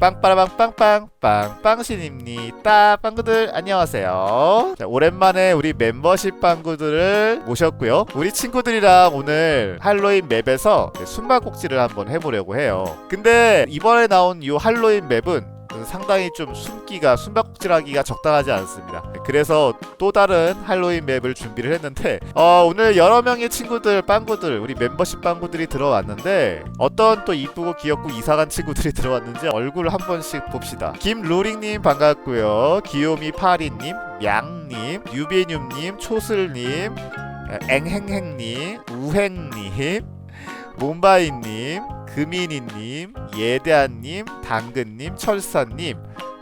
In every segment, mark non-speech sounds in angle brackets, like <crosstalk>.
빵빠라빵 빵빵 빵빵신입니다. 빵구들 안녕하세요. 자, 오랜만에 우리 멤버십 빵구들을 모셨고요. 우리 친구들이랑 오늘 할로윈 맵에서 숨바꼭질을 한번 해보려고 해요. 근데 이번에 나온 이 할로윈 맵은 상당히 좀 숨기가 숨바꼭질하기가 적당하지 않습니다. 그래서 또 다른 할로윈 맵을 준비를 했는데 어, 오늘 여러 명의 친구들 빵구들 우리 membership 빵구들이 들어왔는데 어떤 또 이쁘고 귀엽고 이상한 친구들이 <laughs> 들어왔는지 얼굴 한 번씩 봅시다. 김루링님 반갑고요. 귀요미 파리님, 양님, 유비뇽님, 초슬님, 앵행행님, 우행님, 몬바이님, 금이니님, 예대한님, 당근님, 철사님,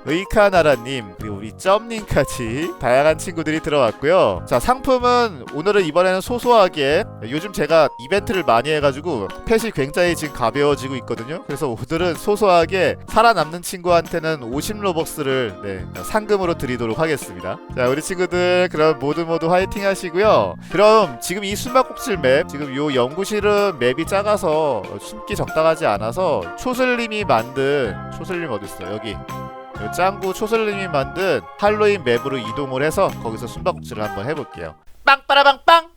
의카나라님 그리고 우리 점님까지 <laughs> 다양한 친구들이 들어왔고요. 자 상품은 오늘은 이번에는 소소하게 요즘 제가 이벤트를 많이 해가지고 펫이 굉장히 지금 가벼워지고 있거든요. 그래서 오늘은 소소하게 살아남는 친구한테는 50 로벅스를 네, 상금으로 드리도록 하겠습니다. 자 우리 친구들 그럼 모두 모두 화이팅 하시고요. 그럼 지금 이 숨바꼭질 맵 지금 요 연구실은 맵이 작아서 숨기 적당하지 않아서 초슬님이 만든 초슬님 어딨어 여기 요 짱구 초슬님이 만든 할로윈 맵으로 이동을 해서 거기서 숨바꼭질을 한번 해볼게요. 빵빠라빵빵!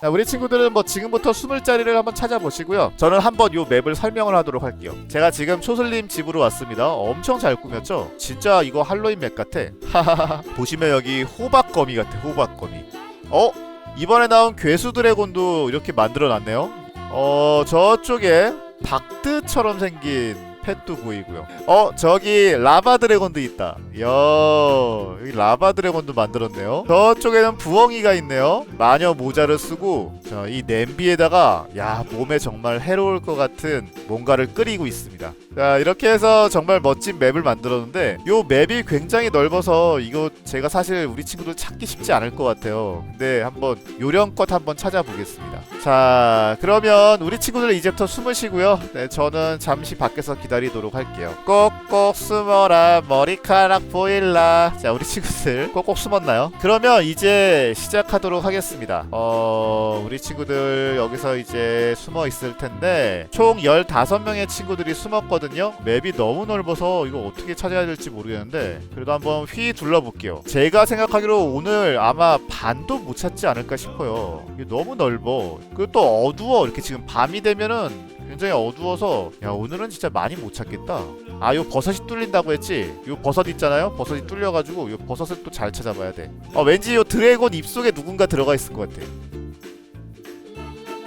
자, 우리 친구들은 뭐 지금부터 숨을 자리를 한번 찾아보시고요. 저는 한번 요 맵을 설명을 하도록 할게요. 제가 지금 초슬님 집으로 왔습니다. 엄청 잘 꾸몄죠? 진짜 이거 할로윈 맵 같아. 하하하. 보시면 여기 호박거미 같아, 호박거미. 어? 이번에 나온 괴수 드래곤도 이렇게 만들어 놨네요. 어, 저쪽에 박드처럼 생긴 펫도 보이고요. 어 저기 라바 드래곤도 있다. 이야 여기 라바 드래곤도 만들었네요. 저쪽에는 부엉이가 있네요. 마녀 모자를 쓰고 자, 이 냄비에다가 야 몸에 정말 해로울 것 같은 뭔가를 끓이고 있습니다. 자 이렇게 해서 정말 멋진 맵을 만들었는데 요 맵이 굉장히 넓어서 이거 제가 사실 우리 친구들 찾기 쉽지 않을 것 같아요. 근데 한번 요령껏 한번 찾아보겠습니다. 자 그러면 우리 친구들 이제부터 숨을 쉬고요. 네 저는 잠시 밖에서 기다리 도록 할게요. 꼭꼭 숨어라 머리카락 보일라. 자 우리 친구들 <laughs> 꼭꼭 숨었나요? 그러면 이제 시작하도록 하겠습니다. 어 우리 친구들 여기서 이제 숨어 있을 텐데 총 15명의 친구들이 숨었거든요. 맵이 너무 넓어서 이거 어떻게 찾아야 될지 모르겠는데 그래도 한번 휘 둘러볼게요. 제가 생각하기로 오늘 아마 반도 못 찾지 않을까 싶어요. 이게 너무 넓어. 그리고 또 어두워. 이렇게 지금 밤이 되면은 굉장히 어두워서 야 오늘은 진짜 많이 못 찾겠다. 아 요 버섯이 뚫린다고 했지? 요 버섯 있잖아요. 버섯이 뚫려가지고 요 버섯을 또 잘 찾아봐야 돼. 어 왠지 요 드래곤 입속에 누군가 들어가 있을 것 같아.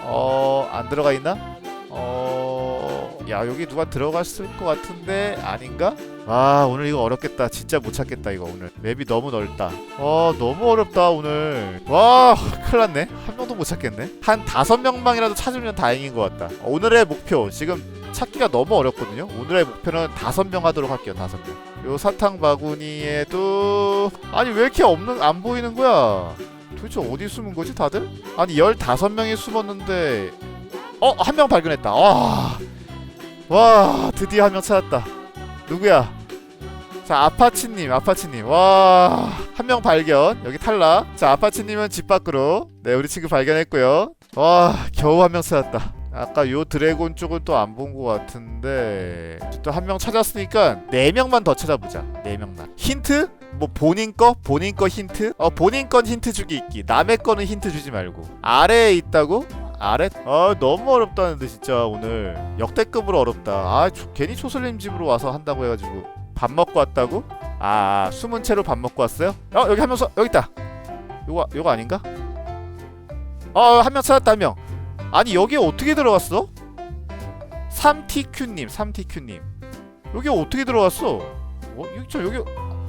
어안 들어가 있나? 어, 야 여기 누가 들어갔을 것 같은데 아닌가? 아 오늘 이거 어렵겠다. 진짜 못 찾겠다 이거 오늘. 맵이 너무 넓다. 어 너무 어렵다 오늘. 와 큰일났네. 한 명도 못 찾겠네. 한 다섯 명만이라도 찾으면 다행인 것 같다. 오늘의 목표 지금 찾기가 너무 어렵거든요. 오늘의 목표는 다섯 명 하도록 할게요. 다섯 명. 요 사탕 바구니에도 아니 왜 이렇게 없는 안 보이는 거야? 도대체 어디 숨은 거지 다들? 아니 15명이 숨었는데 어 한 명 발견했다 와, 와 드디어 한 명 찾았다. 누구야? 자 아파치님 아파치님. 와 한 명 발견. 여기 탈락. 자 아파치님은 집 밖으로. 네 우리 친구 발견했고요. 와 겨우 한 명 찾았다. 아까 요 드래곤 쪽은 또 안 본 것 같은데 또 한 명 찾았으니까 네 명만 더 찾아보자. 네 명만. 힌트? 뭐 본인 거? 본인 거 힌트? 어 본인 건 힌트 주기 있기. 남의 거는 힌트 주지 말고. 아래에 있다고 아래? 아 너무 어렵다는데 진짜 오늘. 역대급으로 어렵다. 아 조- 괜히 초슬림 집으로 와서 한다고 해가지고. 밥 먹고 왔다고? 아 숨은 채로 밥 먹고 왔어요? 어 여기 한명서 여기 있다. 요거 요거 아닌가? 어한 명 찾았다 한명. 아니 여기 어떻게 들어갔어? 3TQ님 3TQ님. 여기 어떻게 들어갔어? 어 여기 저 여기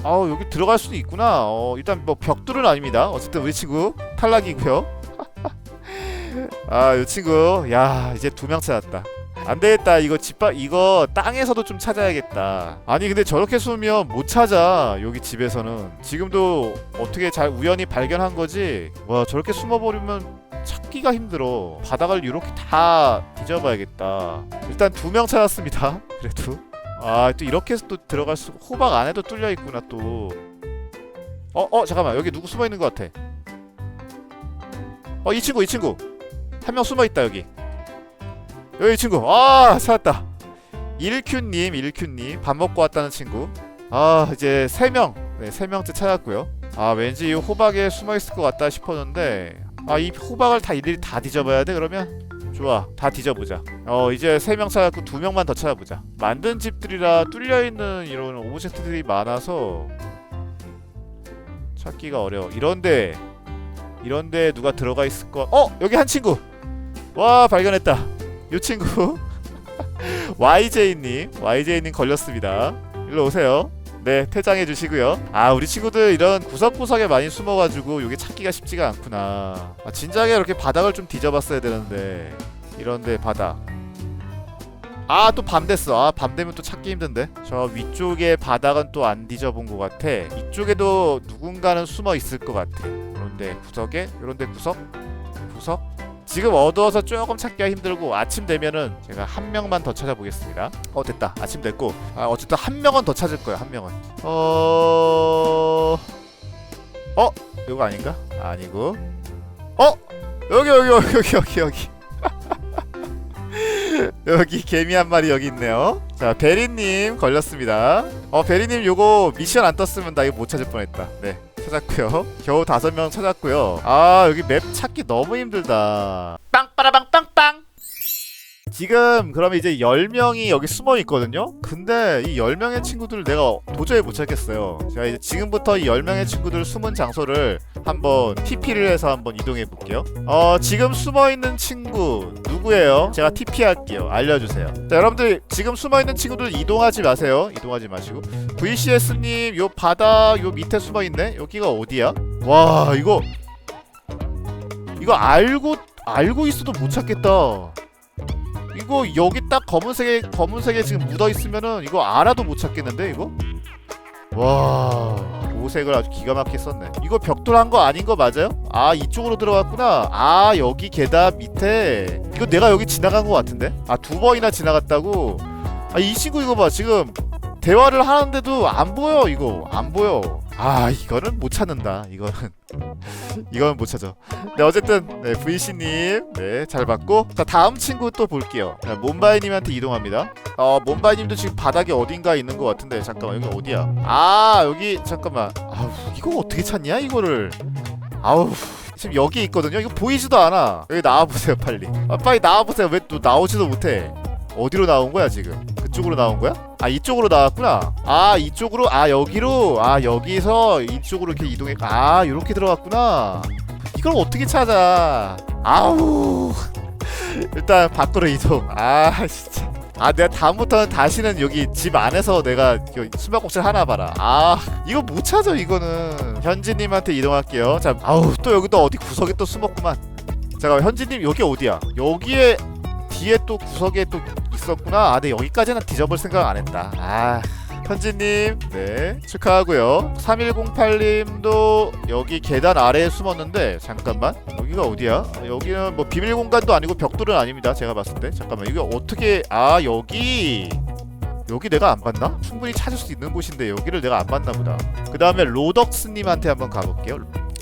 아우 여기 들어갈 수도 있구나. 어 일단 뭐 벽돌은 아닙니다. 어쨌든 우리 친구 탈락이고요. 아 이 친구 야 이제 두 명 찾았다. 안 되겠다 이거 집밥 이거 땅에서도 좀 찾아야겠다. 아니 근데 저렇게 숨으면 못 찾아 여기 집에서는 지금도 어떻게 잘 우연히 발견한 거지. 와 저렇게 숨어버리면 찾기가 힘들어. 바닥을 이렇게 다 뒤져봐야겠다. 일단 두 명 찾았습니다. <laughs> 그래도. 아 또 이렇게 해서 또 들어갈 수 호박 안에도 뚫려 있구나 또. 어어 잠깐만 여기 누구 숨어 있는 것 같아. 어 이 친구 이 친구 한 명 숨어 있다 여기. 여기 이 친구 아 찾았다. 일큐님, 일큐님 밥 먹고 왔다는 친구. 아 이제 세 명, 네, 세 명째 찾았고요. 아 왠지 이 호박에 숨어 있을 것 같다 싶었는데 아 이 호박을 다 일일이 다 뒤져봐야 돼 그러면 좋아 다 뒤져보자. 어 이제 세 명 찾았고 두 명만 더 찾아보자. 만든 집들이라 뚫려 있는 이런 오브젝트들이 많아서 찾기가 어려워. 이런데 이런데 누가 들어가 있을 거? 어 여기 한 친구. 와 발견했다. 요 친구 <laughs> YJ님 YJ님 걸렸습니다. 일로 오세요. 네 퇴장해 주시고요. 아 우리 친구들 이런 구석구석에 많이 숨어가지고 이게 찾기가 쉽지가 않구나. 아, 진작에 이렇게 바닥을 좀 뒤져봤어야 되는데 이런데 바닥. 아 또 밤 됐어. 아 밤 되면 또 찾기 힘든데. 저 위쪽에 바닥은 또 안 뒤져본 것 같아. 이쪽에도 누군가는 숨어 있을 것 같아. 그런데 구석에 이런데 구석 구석 지금 어두워서 조금 찾기가 힘들고 아침 되면은 제가 한 명만 더 찾아보겠습니다. 어 됐다. 아침 됐고 아, 어쨌든 한 명은 더 찾을 거야. 한 명은. 어. 어 이거 아닌가? 아니고. 어 여기 여기 여기 여기 여기 여기. <laughs> 여기 개미 한 마리 여기 있네요. 자 베리님 걸렸습니다. 어 베리님 요거 미션 안 떴으면 나 이거 못 찾을 뻔했다. 네 찾았고요. 겨우 다섯 명 찾았고요. 아 여기 맵 찾기 너무 힘들다. 지금 그러면 이제 10명이 여기 숨어 있거든요. 근데 이 10명의 친구들을 내가 도저히 못 찾겠어요. 제가 이제 지금부터 이 10명의 친구들 숨은 장소를 한번 TP를 해서 한번 이동해 볼게요. 어, 지금 숨어 있는 친구 누구예요? 제가 TP 할게요. 알려 주세요. 자, 여러분들 지금 숨어 있는 친구들 이동하지 마세요. 이동하지 마시고. VCS 님, 요 바닥 요 밑에 숨어 있네. 여기가 어디야? 와, 이거 이거 알고 알고 있어도 못 찾겠다. 이거 여기 딱 검은색에 검은색에 지금 묻어 있으면은 이거 알아도 못 찾겠는데 이거? 와 오색을 아주 기가 막히게 썼네. 이거 벽돌한 거 아닌 거 맞아요? 아 이쪽으로 들어갔구나. 아 여기 계단 밑에 이거 내가 여기 지나간 거 같은데? 아 두 번이나 지나갔다고? 아 이 친구 이거 봐 지금 대화를 하는데도 안 보여 이거 안 보여. 아 이거는 못 찾는다 이거는 <laughs> 이거는 못 찾아. 네 어쨌든 네 VC님 네잘 봤고 자 다음 친구 또 볼게요. 자, 몬바이님한테 이동합니다. 어 몬바이님도 지금 바닥에 어딘가 있는 것 같은데 잠깐만 여기 어디야? 아 여기 잠깐만. 아우 이거 어떻게 찾냐 이거를? 아우 지금 여기 있거든요. 이거 보이지도 않아. 여기 나와 보세요 빨리. 아, 빨리 나와 보세요. 왜 또 나오지도 못해? 어디로 나온 거야 지금? 그쪽으로 나온 거야? 아 이쪽으로 나왔구나. 아 이쪽으로 아 여기로 아 여기서 이쪽으로 이렇게 이동해. 아 이렇게 들어갔구나. 이걸 어떻게 찾아? 아우 <laughs> 일단 밖으로 이동. 아 진짜. 아 내가 다음부터는 다시는 여기 집 안에서 내가 그 수박꼭질 하나 봐라. 아 이거 못 찾아 이거는. 현지님한테 이동할게요. 자 아우 또 여기 또 어디 구석에 또 숨었구만. 잠깐 현지님 여기 어디야? 여기에 뒤에 또 구석에 또 있었구나. 아, 네 여기까지는 뒤져볼 생각 안 했다. 아. 현지님, 네 축하하고요. 3108님도 여기 계단 아래에 숨었는데 잠깐만 여기가 어디야? 아, 여기는 뭐 비밀 공간도 아니고 벽돌은 아닙니다. 제가 봤을 때 잠깐만 이게 어떻게 아 여기 여기 내가 안 봤나? 충분히 찾을 수 있는 곳인데 여기를 내가 안 봤나 보다. 그 다음에 로덕스님한테 한번 가볼게요.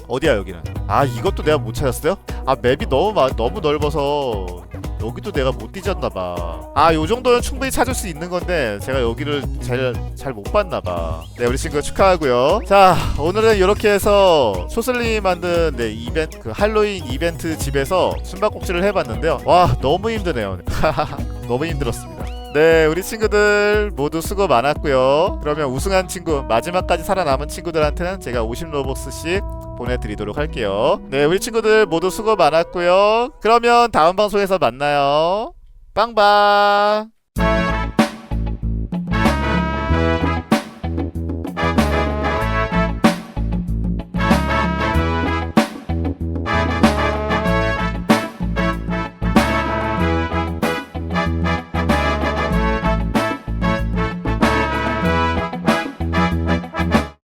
어디야 여기는? 아 이것도 내가 못 찾았어요? 아 맵이 너무 마, 너무 넓어서 여기도 내가 못 뒤졌나봐. 아, 요 정도는 충분히 찾을 수 있는 건데 제가 여기를 잘 잘 못 봤나봐. 네, 우리 친구 축하하고요. 자, 오늘은 이렇게 해서 소슬님이 만든 네 이벤트 그 할로윈 이벤트 집에서 숨바꼭질을 해봤는데요. 와, 너무 힘드네요. <laughs> 너무 힘들었습니다. 네, 우리 친구들 모두 수고 많았고요. 그러면 우승한 친구, 마지막까지 살아남은 친구들한테는 제가 50 로벅스씩 보내드리도록 할게요. 네, 우리 친구들 모두 수고 많았고요. 그러면 다음 방송에서 만나요. 빵빵!